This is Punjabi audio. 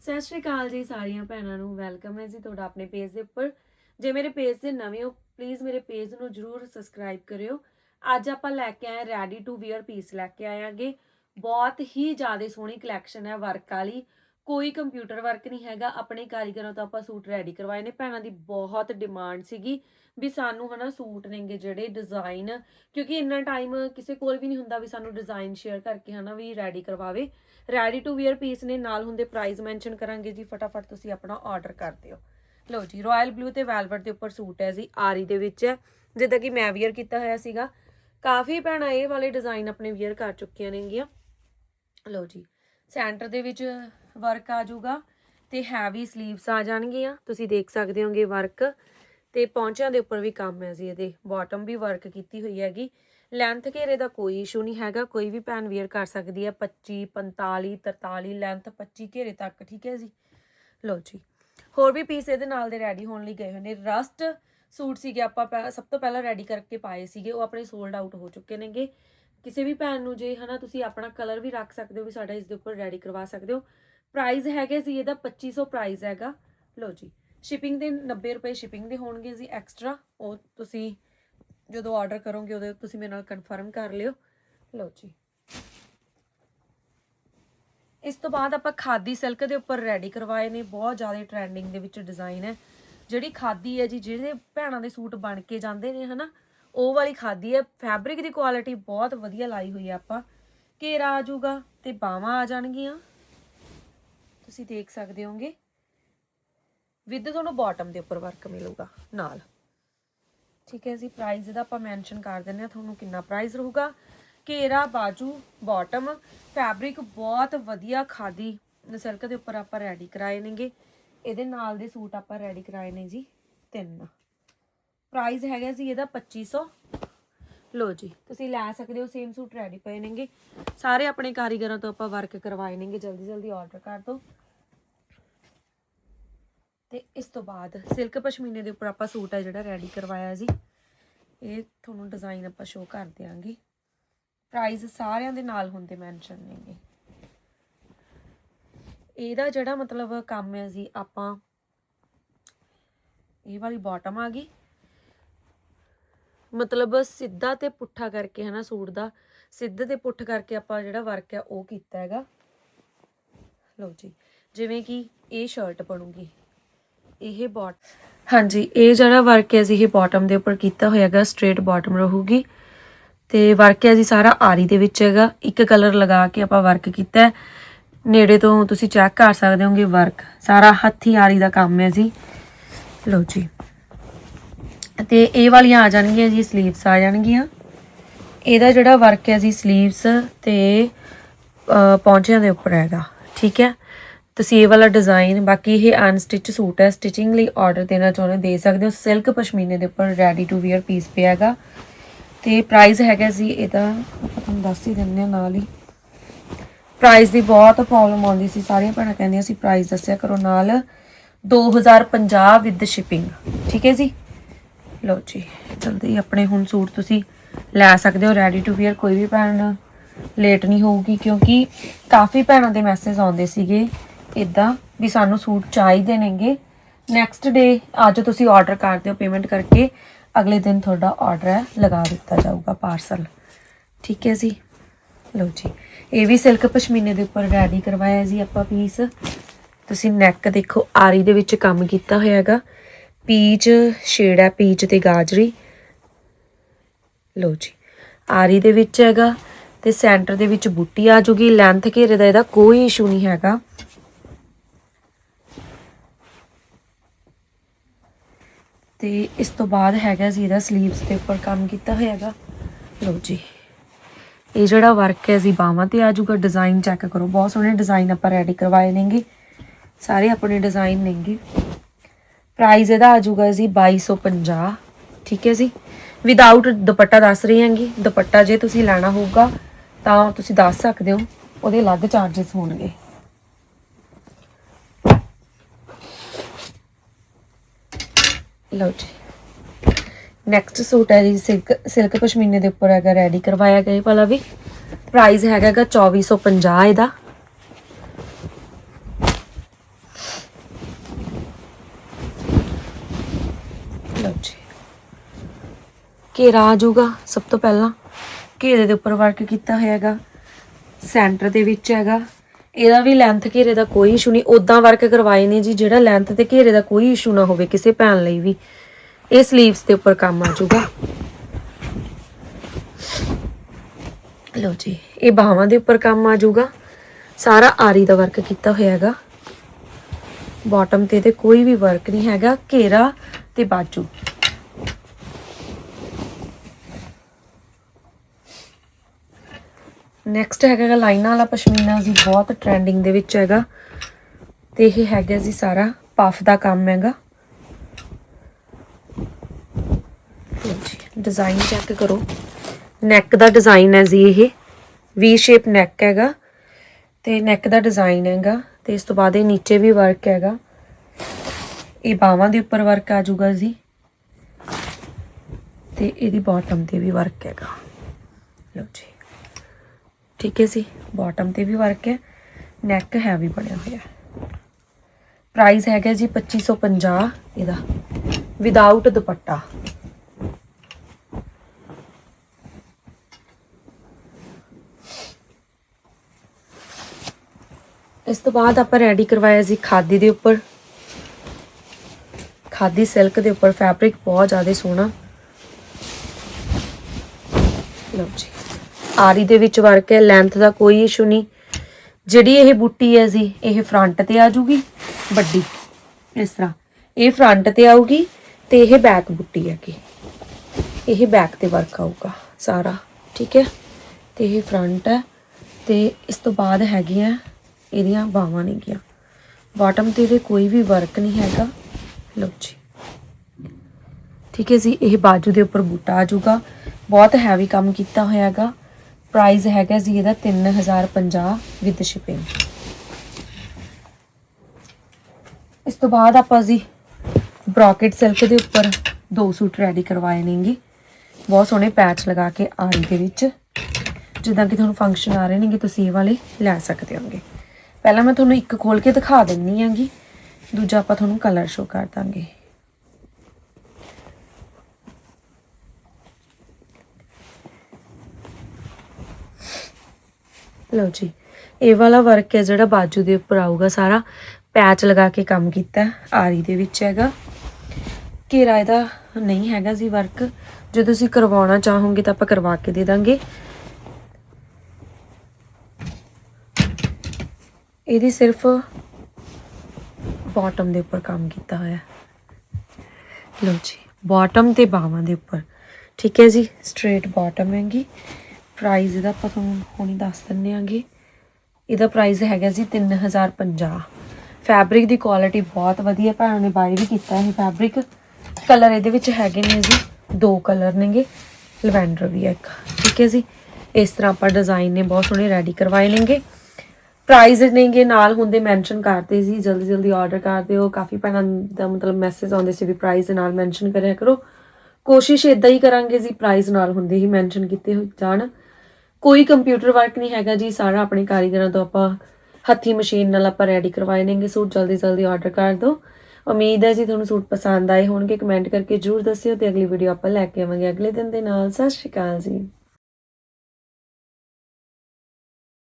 ਸਤਿ ਸ਼੍ਰੀ ਅਕਾਲ ਜੀ ਸਾਰੀਆਂ ਭੈਣਾਂ ਨੂੰ, ਵੈਲਕਮ ਹੈ ਜੀ ਤੁਹਾਡਾ ਆਪਣੇ ਪੇਜ ਦੇ ਉੱਪਰ। ਜੇ ਮੇਰੇ ਪੇਜ ਤੇ ਨਵੇਂ ਹੋ ਪਲੀਜ਼ ਮੇਰੇ ਪੇਜ ਨੂੰ ਜਰੂਰ ਸਬਸਕ੍ਰਾਈਬ ਕਰਿਓ। ਅੱਜ ਆਪਾਂ ਲੈ ਕੇ ਆਏ ਰੈਡੀ ਟੂ ਵੀਅਰ ਪੀਸ ਲੈ ਕੇ ਆਇਆਂਗੇ। ਬਹੁਤ ਹੀ ਜ਼ਿਆਦਾ ਸੋਹਣੀ ਕਲੈਕਸ਼ਨ ਹੈ ਵਰਕ ਵਾਲੀ। ਕੋਈ ਕੰਪਿਊਟਰ ਵਰਕ ਨਹੀਂ ਹੈਗਾ, ਆਪਣੇ ਕਾਰੀਗਰਾਂ ਤੋਂ ਆਪਾਂ ਸੂਟ ਰੈਡੀ ਕਰਵਾਏ ਨੇ। ਭੈਣਾਂ ਦੀ ਬਹੁਤ ਡਿਮਾਂਡ ਸੀਗੀ ਵੀ ਸਾਨੂੰ ਹਨਾ ਸੂਟ ਨੇਗੇ ਜਿਹੜੇ ਡਿਜ਼ਾਈਨ ਕਿਉਂਕਿ ਇੰਨਾ ਟਾਈਮ ਕਿਸੇ ਕੋਲ ਵੀ ਨਹੀਂ ਹੁੰਦਾ ਵੀ ਸਾਨੂੰ ਡਿਜ਼ਾਈਨ ਸ਼ੇਅਰ ਕਰਕੇ ਹਨਾ ਵੀ ਰੈਡੀ ਕਰਵਾਵੇ। ਰੈਡੀ ਟੂ ਵੀਅਰ ਪੀਸ ਨੇ, ਨਾਲ ਹੁੰਦੇ ਪ੍ਰਾਈਸ ਮੈਂਸ਼ਨ ਕਰਾਂਗੇ ਜੀ। ਫਟਾਫਟ ਤੁਸੀਂ ਆਪਣਾ ਆਰਡਰ ਕਰ ਦਿਓ। ਲਓ ਜੀ ਰਾਇਲ ਬਲੂ ਤੇ ਵੈਲਵਟ ਦੇ ਉੱਪਰ ਸੂਟ ਹੈ ਜੀ, ਆਰੀ ਦੇ ਵਿੱਚ। ਹੈ ਜਿੱਦਾਂ ਕਿ ਮੈਂ ਵੀਅਰ ਕੀਤਾ ਹੋਇਆ ਸੀਗਾ। ਕਾਫੀ ਭੈਣਾਂ ਇਹ ਵਾਲੇ ਡਿਜ਼ਾਈਨ ਆਪਣੇ ਵੀਅਰ ਕਰ ਚੁੱਕੀਆਂ ਨੇਗੀਆਂ। ਲਓ ਜੀ ਸੈਂਟਰ ਦੇ ਵਿੱਚ ਵਰਕ ਆ ਜਾਊਗਾ ਤੇ ਹੈਵੀ 슬ੀਵਸ ਆ ਜਾਣਗੀਆਂ। ਤੁਸੀਂ ਦੇਖ ਸਕਦੇ ਹੋਗੇ ਵਰਕ ਤੇ ਪੌਂਚਿਆਂ ਦੇ ਉੱਪਰ ਵੀ ਕੰਮ ਹੈ ਜੀ ਇਹਦੇ। ਬਾਟਮ ਵੀ ਵਰਕ ਕੀਤੀ ਹੋਈ ਹੈਗੀ। ਲੈਂਥ ਘੇਰੇ ਦਾ ਕੋਈ ਇਸ਼ੂ ਨਹੀਂ ਹੈਗਾ। ਕੋਈ ਵੀ ਭੈਣ ਵੀਅਰ ਕਰ ਸਕਦੀ ਹੈ। 25 45 43 ਲੈਂਥ 25 ਘੇਰੇ ਤੱਕ, ਠੀਕ ਹੈ ਜੀ? ਲਓ ਜੀ। ਹੋਰ ਵੀ ਪੀਸ ਇਹਦੇ ਨਾਲ ਦੇ ਰੈਡੀ ਹੋਣ ਲਈ ਗਏ ਹੋਏ ਨੇ। ਰਸਟ ਸੂਟ ਸੀਗੇ ਆਪਾਂ ਪਹਿ- ਸਭ ਤੋਂ ਪਹਿਲਾਂ ਰੈਡੀ ਕਰਕੇ ਪਾਏ ਸੀਗੇ। ਉਹ ਆਪਣੇ ਸੋਲਡ ਆਊਟ ਹੋ ਚੁੱਕੇ ਨੇਗੇ। ਕਿਸੇ ਵੀ ਭੈਣ ਨੂੰ ਜੇ ਹਨਾ ਤੁਸੀਂ ਆਪਣਾ ਕਲਰ ਵੀ ਰੱਖ ਸਕਦੇ ਹੋ ਵੀ ਸਾਡਾ ਇਸ ਦੇ ਉੱਪਰ ਰੈਡੀ ਕਰਵਾ ਸਕਦੇ ਹੋ। ਪ੍ਰਾਈਸ ਹੈਗੇ ਸੀ, ਇਹਦਾ 2500 ਪ੍ਰਾਈਸ ਹੈਗਾ। ਲਓ ਜੀ ਸ਼ਿਪਿੰਗ ਦੇ 90 ਰੁਪਏ ਸ਼ਿਪਿੰਗ ਦੇ ਹੋਣਗੇ ਜੀ ਐਕਸਟਰਾ ਉਹ ਤੁਸੀਂ ਜਦੋਂ ਆਰਡਰ ਕਰੋਗੇ, ਉਹਦੇ ਤੁਸੀਂ ਮੇਰੇ ਨਾਲ ਕਨਫਰਮ ਕਰ ਲਿਓ। ਲਓ ਜੀ। ਇਸ ਤੋਂ ਬਾਅਦ ਆਪਾਂ ਖਾਦੀ ਸਿਲਕ ਦੇ ਉੱਪਰ ਰੈਡੀ ਕਰਵਾਏ ਨੇ। ਬਹੁਤ ਜ਼ਿਆਦਾ ਟ੍ਰੈਂਡਿੰਗ ਦੇ ਵਿੱਚ ਡਿਜ਼ਾਈਨ ਹੈ। ਜਿਹੜੀ ਖਾਦੀ ਹੈ ਜੀ, ਜਿਹੜੇ ਭੈਣਾਂ ਦੇ ਸੂਟ ਬਣ ਕੇ ਜਾਂਦੇ ਨੇ, ਹਨਾ, ਉਹ ਵਾਲੀ ਖਾਦੀ ਹੈ। ਫੈਬਰਿਕ ਦੀ ਕੁਆਲਿਟੀ ਬਹੁਤ ਵਧੀਆ ਲਾਈ ਹੋਈ ਹੈ ਆਪਾਂ। ਘੇਰਾ ਆ ਜਾਊਗਾ ਤੇ ਬਾਹਾਂ ਆ ਜਾਣਗੀਆਂ। ਤੁਸੀਂ ਦੇਖ ਸਕਦੇ ਹੋਗੇ। ਵਿਦ ਤੁਹਾਨੂੰ ਬਾਟਮ ਦੇ ਉੱਪਰ ਵਰਕ ਮਿਲੂਗਾ, ਨਾਲ। ਠੀਕ ਹੈ ਜੀ ਪ੍ਰਾਈਸ ਇਹਦਾ ਆਪਾਂ ਮੈਂਸ਼ਨ ਕਰ ਦਿੰਦੇ ਆ ਤੁਹਾਨੂੰ ਕਿੰਨਾ ਪ੍ਰਾਈਸ ਰਹੂਗਾ। ਘੇਰਾ, ਬਾਜੂ ਬਾਟਮ ਫੈਬਰਿਕ ਬਹੁਤ ਵਧੀਆ ਖਾਦੀ ਸਿਲਕ ਦੇ ਉੱਪਰ ਆਪਾਂ ਰੈਡੀ ਕਰਾਏ ਨੇਗੇ। ਇਹਦੇ ਨਾਲ ਦੇ ਸੂਟ ਆਪਾਂ ਰੈਡੀ ਕਰਾਏ ਨੇ ਜੀ, ਤਿੰਨ। ਪ੍ਰਾਈਸ ਹੈਗਾ ਜੀ ਇਹਦਾ 2500 ਲੋ ਜੀ। ਤੁਸੀਂ ਲੈ ਸਕਦੇ ਹੋ ਸੇਮ ਸੂਟ ਰੈਡੀ ਪਏ ਨੇਗੇ। ਸਾਰੇ ਆਪਣੇ ਕਾਰੀਗਰਾਂ ਤੋਂ ਆਪਾਂ ਵਰਕ ਕਰਵਾਏ ਨੇਗੇ, ਜਲਦੀ ਜਲਦੀ ਆਰਡਰ ਕਰ ਦਿਓ। ਤੇ ਇਸ ਤੋਂ ਬਾਅਦ ਸਿਲਕ ਪਸ਼ਮੀਨੇ ਦੇ ਉੱਪਰ ਆਪਾਂ ਸੂਟ ਹੈ ਜਿਹੜਾ ਰੈਡੀ ਕਰਵਾਇਆ ਜੀ। ਇਹ ਤੁਹਾਨੂੰ ਡਿਜ਼ਾਈਨ ਆਪਾਂ ਸ਼ੋਅ ਕਰ ਦਿਆਂਗੇ। ਪ੍ਰਾਈਸ ਸਾਰਿਆਂ ਦੇ ਨਾਲ ਹੁੰਦੇ ਮੈਂਸ਼ਨ ਨੇਗੇ। ਇਹਦਾ ਜਿਹੜਾ ਮਤਲਬ ਕੰਮ ਹੈ ਜੀ, ਆਪਾਂ ਇਹ ਵਾਲੀ ਬਾਟਮ ਆ ਗਈ। ਮਤਲਬ ਸਿੱਧਾ ਤੇ ਪੁੱਠਾ ਕਰਕੇ ਹੈ ਨਾ ਸੂਟ ਦਾ, ਸਿੱਧੇ ਤੇ ਪੁੱਠ ਕਰਕੇ ਆਪਾਂ ਜਿਹੜਾ ਵਰਕ ਹੈ ਉਹ ਕੀਤਾ ਹੈਗਾ। ਲਓ ਜੀ, ਜਿਵੇਂ ਕਿ ਇਹ ਸ਼ਰਟ ਬਣੂਗੀ, ਇਹ ਬਾਟ ਹਾਂਜੀ, ਇਹ ਜਿਹੜਾ ਵਰਕ ਹੈ ਜੀ, ਇਹ ਬਾਟਮ ਦੇ ਉੱਪਰ ਕੀਤਾ ਹੋਇਆ ਹੈਗਾ ਸਟ੍ਰੇਟ ਬਾਟਮ ਰਹੂਗੀ। ਤੇ ਵਰਕ ਹੈ ਜੀ, ਸਾਰਾ ਆਰੀ ਦੇ ਵਿੱਚ ਹੈਗਾ। ਇੱਕ ਕਲਰ ਲਗਾ ਕੇ ਆਪਾਂ ਵਰਕ ਕੀਤਾ ਹੈ। ਨੇੜੇ ਤੋਂ ਤੁਸੀਂ ਚੈੱਕ ਕਰ ਸਕਦੇ ਹੋਗੇ ਵਰਕ ਸਾਰਾ ਹੱਥੀ ਆਰੀ ਦਾ ਕੰਮ ਹੈ ਜੀ। ਲਓ ਜੀ। ਤੇ ਇਹ ਵਾਲੀਆਂ ਆ ਜਾਣਗੀਆਂ ਜੀ 슬ੀਵਸ ਆ ਜਾਣਗੀਆਂ। ਇਹਦਾ ਜਿਹੜਾ ਵਰਕ ਹੈ ਜੀ 슬ੀਵਸ ਤੇ ਅਹ, ਪੌਂਚਿਆਂ ਦੇ ਉੱਪਰ ਹੈਗਾ ਠੀਕ ਹੈ? ਤੁਸੀਂ ਇਹ ਵਾਲਾ ਡਿਜ਼ਾਈਨ ਬਾਕੀ ਇਹ ਅਨਸਟਿਚ ਸੂਟ ਹੈ ਸਟਿਚਿੰਗ ਲਈ ਆਰਡਰ ਦੇਣਾ ਚਾਹੁੰਦੇ ਹੋ, ਦੇ ਸਕਦੇ ਹੋ। ਸਿਲਕ ਪਸ਼ਮੀਨੇ ਦੇ ਉੱਪਰ ਰੈਡੀ ਟੂ ਵੀਅਰ ਪੀਸ ਪਿਆ ਹੈਗਾ। ਤੇ ਪ੍ਰਾਈਸ ਹੈਗਾ ਜੀ ਇਹਦਾ ਆਪਾਂ ਤੁਹਾਨੂੰ ਦੱਸ ਹੀ ਦਿੰਦੇ ਹਾਂ ਨਾਲ ਹੀ। ਪ੍ਰਾਈਸ ਦੀ ਬਹੁਤ ਪ੍ਰੋਬਲਮ ਆਉਂਦੀ ਸੀ ਸਾਰੀਆਂ ਭੈਣਾਂ ਕਹਿੰਦੀਆਂ ਸੀ ਪ੍ਰਾਈਸ ਦੱਸਿਆ ਕਰੋ ਨਾਲ। 2050 ਵਿਦ ਸ਼ਿਪਿੰਗ ਠੀਕ ਹੈ ਜੀ? ਲਓ ਜੀ, ਜਲਦੀ ਆਪਣੇ ਹੁਣ ਸੂਟ ਤੁਸੀਂ ਲੈ ਸਕਦੇ ਹੋ ਰੈਡੀ ਟੂ ਵੀਅਰ ਕੋਈ ਵੀ ਭੈਣ ਲੇਟ ਨਹੀਂ ਹੋਊਗੀ, ਕਿਉਂਕਿ ਕਾਫੀ ਭੈਣਾਂ ਦੇ ਮੈਸੇਜ ਆਉਂਦੇ ਸੀਗੇ ਇਦਾਂ ਵੀ ਸਾਨੂੰ ਸੂਟ ਚਾਹੀਦੇ ਨੇਗੇ। ਨੈਕਸਟ ਡੇ ਅੱਜ ਤੁਸੀਂ ਆਰਡਰ ਕਰ ਦਿਓ ਪੇਮੈਂਟ ਕਰਕੇ, ਅਗਲੇ ਦਿਨ ਤੁਹਾਡਾ ਆਰਡਰ ਹੈ, ਲਗਾ ਦਿੱਤਾ ਜਾਊਗਾ ਪਾਰਸਲ ਠੀਕ ਹੈ ਜੀ? ਲਓ ਜੀ, ਇਹ ਵੀ ਸਿਲਕ ਪਸ਼ਮੀਨੇ ਦੇ ਉੱਪਰ ਰੈਡੀ ਕਰਵਾਇਆ ਜੀ ਆਪਾਂ ਪੀਸ ਤੁਸੀਂ ਨੈਕ ਦੇਖੋ, ਆਰੀ ਦੇ ਵਿੱਚ ਕੰਮ ਕੀਤਾ ਹੋਇਆ ਹੈਗਾ। ਪੀਚ ਸ਼ੇਡ ਹੈ ਪੀਚ ਤੇ ਗਾਜਰੀ। ਲਓ ਜੀ, ਆਰੀ ਦੇ ਵਿੱਚ ਹੈਗਾ ਤੇ ਸੈਂਟਰ ਦੇ ਵਿੱਚ ਬੂਟੀ ਆ ਜੂਗੀ। ਲੈਂਥ ਘੇਰੇ ਦਾ ਇਹਦਾ ਕੋਈ ਇਸ਼ੂ ਨਹੀਂ ਹੈਗਾ। ਤੇ ਇਸ ਤੋਂ ਬਾਅਦ ਹੈਗਾ ਜੀ ਇਹਦਾ 슬ੀਵਸ ਦੇ ਉੱਪਰ ਕੰਮ ਕੀਤਾ ਹੋਇਆ ਹੈਗਾ। ਲਓ ਜੀ, ਇਹ ਜਿਹੜਾ ਵਰਕ ਹੈ ਜੀ, ਬਾਹਾਂ ਤੇ ਆ ਜੂਗਾ। ਡਿਜ਼ਾਈਨ ਚੈੱਕ ਕਰੋ। ਬਹੁਤ ਸੋਹਣੇ ਡਿਜ਼ਾਈਨ ਆਪਾਂ ਰੈਡੀ ਕਰਵਾਏ ਨੇਗੇ। ਸਾਰੇ ਆਪਣੇ ਡਿਜ਼ਾਈਨ ਨੇਗੇ। ਪ੍ਰਾਈਸ ਇਹਦਾ ਆ ਜਾਊਗਾ ਜੀ 2250 ਠੀਕ ਹੈ ਜੀ। ਵਿਦਆਊਟ ਦੁਪੱਟਾ ਦੱਸ ਰਹੀ ਹਾਂਗੀ। ਦੁਪੱਟਾ ਜੇ ਤੁਸੀਂ ਲੈਣਾ ਹੋਊਗਾ, ਤਾਂ ਤੁਸੀਂ ਦੱਸ ਸਕਦੇ ਹੋ, ਉਹਦੇ ਅਲੱਗ ਚਾਰजेस ਹੋਣਗੇ। ਲਓ ਜੀ। ਨੈਕਸਟ ਸੂਟ ਹੈ ਜੀ, ਸਿਲਕ ਸਿਲਕ ਪਸ਼ਮੀਨੇ ਦੇ ਉੱਪਰ ਹੈਗਾ ਰੈਡੀ ਕਰਵਾਇਆ ਗਿਆ ਇਹ ਵਾਲਾ ਵੀ। ਪ੍ਰਾਈਸ ਹੈਗਾ ਗਾ 2450 ਇਹਦਾ। ਲਓ ਜੀ। ਘੇਰਾ ਆ ਜਾਊਗਾ ਸਭ ਤੋਂ ਪਹਿਲਾਂ? ਘੇਰੇ ਦੇ ਉੱਪਰ ਵਰਕ ਕੀਤਾ ਹੋਇਆ ਹੈਗਾ। ਸੈਂਟਰ ਦੇ ਵਿੱਚ ਹੈਗਾ। ਇਹਦਾ ਵੀ ਲੈਂਥ ਘੇਰੇ ਦਾ ਕੋਈ ਇਸ਼ੂ ਨਹੀਂ। ਉਦਾਂ ਵਰਕ ਕਰਵਾਏ ਨੇ ਜੀ, ਜਿਹੜਾ ਲੈਂਥ ਤੇ ਘੇਰੇ ਦਾ ਕੋਈ ਇਸ਼ੂ ਨਾ ਹੋਵੇ ਕਿਸੇ ਭੈਣ ਲਈ ਵੀ। ਇਹ ਸਲੀਵਸ ਦੇ ਉੱਪਰ ਕੰਮ ਆ ਜਾਊਗਾ ਲਓ ਜੀ, ਇਹ ਬਾਹਾਂ ਦੇ ਉੱਪਰ ਕੰਮ ਆ ਜਾਊਗਾ ਸਾਰਾ ਆਰੀ ਦਾ ਵਰਕ ਕੀਤਾ ਹੋਇਆ ਹੈਗਾ। ਬਾਟਮ ਤੇ ਤੇ ਕੋਈ ਵੀ ਵਰਕ ਨਹੀਂ ਹੈਗਾ। ਘੇਰਾ ਤੇ ਬਾਜੂ। ਨੈਕਸਟ ਹੈਗਾ ਲਾਈਨਾਂ ਵਾਲਾ ਪਸ਼ਮੀਨਾ ਜੀ, ਬਹੁਤ ਟ੍ਰੈਂਡਿੰਗ ਦੇ ਵਿੱਚ ਹੈਗਾ। ਤੇ ਇਹ ਹੈਗਾ ਜੀ ਸਾਰਾ ਪਫ ਦਾ ਕੰਮ ਹੈਗਾ। ਡਿਜ਼ਾਈਨ ਚੈੱਕ ਕਰੋ। ਨੈਕ ਦਾ ਡਿਜ਼ਾਈਨ ਹੈ ਜੀ ਇਹ। ਵੀ ਸ਼ੇਪ ਨੈਕ ਹੈਗਾ। ਤੇ ਨੈਕ ਦਾ ਡਿਜ਼ਾਈਨ ਹੈਗਾ। ਤੇ ਇਸ ਤੋਂ ਬਾਅਦ ਇਹ ਨੀਚੇ ਵੀ ਵਰਕ ਹੈਗਾ। ਇਹ ਬਾਹਾਂ ਦੇ ਉੱਪਰ ਵਰਕ ਆ ਜਾਊਗਾ ਜੀ। ਤੇ ਇਹਦੀ ਬਾਟਮ ਤੇ ਵੀ ਵਰਕ ਹੈਗਾ। ਲਓ ਜੀ। ਠੀਕ ਹੈ ਜੀ ਬਾਟਮ ਤੇ ਵੀ ਵਰਕ ਹੈ। ਨੈਕ ਹੈਵੀ ਬਣਿਆ ਹੋਇਆ ਪ੍ਰਾਈਸ ਹੈਗਾ ਜੀ 2550 ਇਹਦਾ। ਵਿਦਆਊਟ ਦੁਪੱਟਾ। ਇਸ ਤੋਂ ਬਾਅਦ ਆਪਾਂ ਰੈਡੀ ਕਰਵਾਇਆ ਸੀ ਖਾਦੀ ਦੇ ਉੱਪਰ। ਖਾਦੀ ਸਿਲਕ ਦੇ ਉੱਪਰ ਫੈਬਰਿਕ ਬਹੁਤ ਜ਼ਿਆਦਾ ਸੋਹਣਾ। ਲਓ ਜੀ। ਆਰੀ ਦੇ ਵਿੱਚ ਵਰਕ ਹੈ ਲੈਂਥ ਦਾ ਕੋਈ ਇਸ਼ੂ ਨਹੀਂ। ਜਿਹੜੀ ਇਹ ਬੂਟੀ ਹੈ ਜੀ, ਇਹ ਫਰੰਟ ਤੇ ਆ ਜੂਗੀ ਵੱਡੀ। ਇਸ ਤਰ੍ਹਾਂ। ਇਹ ਫਰੰਟ ਤੇ ਆਊਗੀ ਤੇ ਇਹ ਬੈਕ ਬੂਟੀ ਹੈਗੀ। ਇਹ ਬੈਕ ਤੇ ਵਰਕ ਆਊਗਾ ਸਾਰਾ, ਠੀਕ ਹੈ? ਤੇ ਇਹ ਫਰੰਟ ਹੈ ਤੇ ਇਸ ਤੋਂ ਬਾਅਦ ਹੈਗੀਆਂ ਇਹਦੀਆਂ ਬਾਹਾਂ ਨੇਗੀਆਂ। ਬਾਟਮ ਤੇ ਇਹਦੇ ਕੋਈ ਵੀ ਵਰਕ ਨਹੀਂ ਹੈਗਾ। ਲਓ ਜੀ। ਠੀਕ ਹੈ ਜੀ, ਇਹ ਬਾਜੂ ਦੇ ਉੱਪਰ ਬੂਟਾ ਆ ਜਾਊਗਾ। ਬਹੁਤ ਹੈਵੀ ਕੰਮ ਕੀਤਾ ਹੋਇਆ ਹੈਗਾ। ਪ੍ਰਾਈਸ ਹੈਗਾ ਜੀ ਇਹਦਾ 3050 ਵਿਦ ਸ਼ਿਪਿੰਗ ਇਸ ਤੋਂ ਬਾਅਦ ਆਪਾਂ ਜੀ ਬ੍ਰੋਕੇਟ ਸਿਲਕ ਦੇ ਉੱਪਰ ਦੋ ਸੂਟ ਰੈਡੀ ਕਰਵਾਏ ਨੇਗੇ। ਬਹੁਤ ਸੋਹਣੇ ਪੈਚ ਲਗਾ ਕੇ ਆਰੀ ਦੇ ਵਿੱਚ। ਜਿੱਦਾਂ ਕਿ ਤੁਹਾਨੂੰ ਫੰਕਸ਼ਨ ਆ ਰਹੇ ਨੇਗੇ, ਤੁਸੀਂ ਇਹ ਵਾਲੇ ਲੈ ਸਕਦੇ ਹੋਗੇ ਪਹਿਲਾਂ ਮੈਂ ਤੁਹਾਨੂੰ ਇੱਕ ਖੋਲ ਕੇ ਦਿਖਾ ਦਿੰਨੀ ਆਂਗੀ ਦੂਜਾ ਆਪਾਂ ਤੁਹਾਨੂੰ ਕਲਰ ਸ਼ੋ ਕਰ ਦਾਂਗੇ। ਲਓ ਜੀ, ਇਹ ਵਾਲਾ ਵਰਕ ਹੈ ਜਿਹੜਾ ਬਾਜੂ ਦੇ ਉੱਪਰ ਆਊਗਾ ਸਾਰਾ। ਪੈਚ ਲਗਾ ਕੇ ਕੰਮ ਕੀਤਾ, ਆਰੀ ਦੇ ਵਿੱਚ ਹੈਗਾ। ਘੇਰਾ ਇਹਦਾ ਨਹੀਂ ਹੈਗਾ ਜੀ ਵਰਕ ਜੇ ਤੁਸੀਂ ਕਰਵਾਉਣਾ ਚਾਹੋਗੇ ਤਾਂ ਆਪਾਂ ਕਰਵਾ ਕੇ ਦੇ ਦਾਂਗੇ। ਇਹਦੀ ਸਿਰਫ ਬਾਟਮ ਦੇ ਉੱਪਰ ਕੰਮ ਕੀਤਾ ਹੋਇਆ ਲਓ ਜੀ ਬਾਟਮ ਤੇ ਬਾਹਾਂ ਦੇ ਉੱਪਰ। ਠੀਕ ਹੈ ਜੀ ਸਟ੍ਰੇਟ ਬਾਟਮ ਹੈਗੀ। ਪ੍ਰਾਈਸ ਇਹਦਾ ਆਪਾਂ ਤੁਹਾਨੂੰ ਹੁਣੀ ਦੱਸ ਦਿੰਨੇ ਆਂਗੇ ਇਹਦਾ ਪ੍ਰਾਈਸ ਹੈਗਾ ਜੀ 3050 ਫੈਬਰਿਕ ਦੀ ਕੁਆਲਿਟੀ ਬਹੁਤ ਵਧੀਆ, ਭੈਣਾਂ ਨੇ ਬਾਈ ਵੀ ਕੀਤਾ ਇਹ ਫੈਬਰਿਕ ਕਲਰ ਇਹਦੇ ਵਿੱਚ ਹੈਗੇ ਨੇ ਜੀ, ਦੋ ਕਲਰ ਨੇਗੇ। ਲਵੈਂਡਰ ਵੀ ਹੈ ਇੱਕ। ਠੀਕ ਹੈ ਜੀ, ਇਸ ਤਰ੍ਹਾਂ ਆਪਾਂ ਡਿਜ਼ਾਈਨ ਨੇ ਬਹੁਤ ਸੋਹਣੇ ਰੈਡੀ ਕਰਵਾਏ ਨੇਗੇ। ਪ੍ਰਾਈਸ ਨੇਗੇ ਨਾਲ ਹੁੰਦੇ ਮੈਂਸ਼ਨ ਕਰਦੇ ਸੀ, ਜਲਦੀ ਜਲਦੀ ਆਰਡਰ ਕਰ ਦਿਓ। ਕਾਫੀ ਭੈਣਾਂ ਦਾ ਮਤਲਬ ਮੈਸੇਜ ਆਉਂਦੇ ਸੀ ਵੀ ਪ੍ਰਾਈਸ ਦੇ ਨਾਲ ਮੈਂਸ਼ਨ ਕਰਿਆ ਕਰੋ। ਕੋਸ਼ਿਸ਼ ਇਦਾਂ ਹੀ ਕਰਾਂਗੇ ਜੀ ਪ੍ਰਾਈਸ ਨਾਲ ਹੁੰਦੇ ਹੀ ਮੈਂਸ਼ਨ ਕੀਤੇ ਹੋ ਜਾਣ। ਕੋਈ ਕੰਪਿਊਟਰ ਵਰਕ ਨਹੀਂ ਹੈਗਾ ਜੀ, ਸਾਰਾ ਆਪਣੇ ਕਾਰੀਗਰਾਂ ਤੋਂ ਆਪਾਂ ਹੱਥੀ ਮਸ਼ੀਨ ਨਾਲ ਆਪਾਂ ਰੈਡੀ ਕਰਵਾਏ ਨੇਗੇ ਸੂਟ ਜਲਦੀ ਜਲਦੀ ਆਰਡਰ ਕਰ ਦਿਓ। ਉਮੀਦ ਹੈ ਜੀ ਤੁਹਾਨੂੰ ਸੂਟ ਪਸੰਦ ਆਏ ਹੋਣਗੇ ਕਮੈਂਟ ਕਰਕੇ ਜਰੂਰ ਦੱਸਿਓ ਤੇ ਅਗਲੀ ਵੀਡੀਓ ਆਪਾਂ ਲੈ ਕੇ ਆਵਾਂਗੇ। ਅਗਲੇ ਦਿਨ ਦੇ ਨਾਲ, ਸਤਿ ਸ਼੍ਰੀ ਅਕਾਲ ਜੀ।